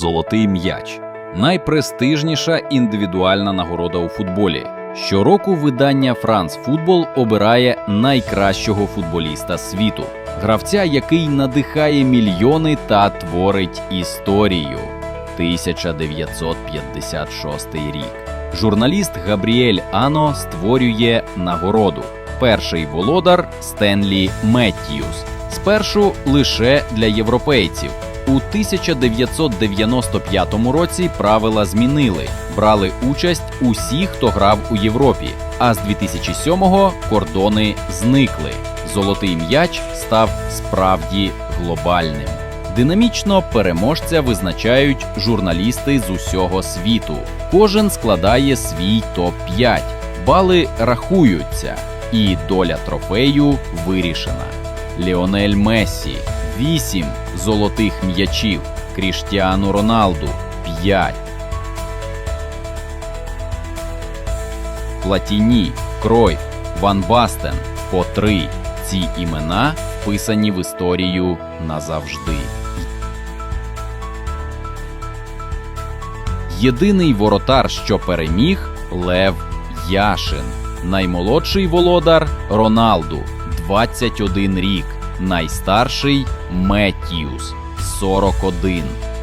Золотий м'яч найпрестижніша індивідуальна нагорода у футболі. Щороку видання France Football обирає найкращого футболіста світу, гравця, який надихає мільйони та творить історію. 1956 рік. Журналіст Габріель Ано створює нагороду. Перший володар Стенлі Меттьюс. Спершу лише для європейців. У 1995 році правила змінили. Брали участь усі, хто грав у Європі. А з 2007-го кордони зникли. Золотий м'яч став справді глобальним. Динамічно переможця визначають журналісти з усього світу. Кожен складає свій топ-5. Бали рахуються, і доля трофею вирішена. Ліонель Мессі 8 золотих м'ячів, Кріштіану Роналду 5. Платіні, Кройф, Ван Бастен по 3. Ці імена вписані в історію назавжди. Єдиний воротар, що переміг Лев Яшин. Наймолодший володар Роналду 21 рік. Найстарший Меттьюс 41.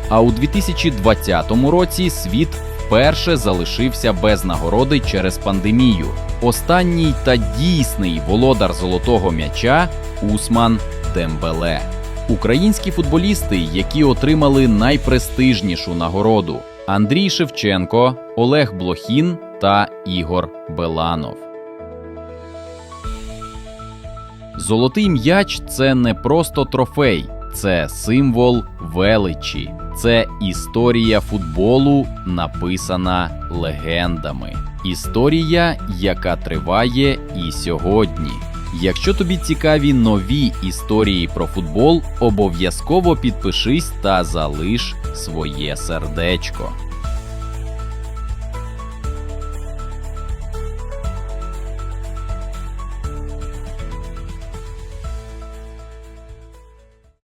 А у 2020 році світ вперше залишився без нагороди через пандемію. Останній та дійсний володар золотого м'яча Усман Дембеле. Українські футболісти, які отримали найпрестижнішу нагороду Андрій Шевченко, Олег Блохін та Ігор Беланов. Золотий м'яч це не просто трофей, це символ величі, це історія футболу, написана легендами. Історія, яка триває і сьогодні. Якщо тобі цікаві нові історії про футбол, обов'язково підпишись та залиш своє сердечко.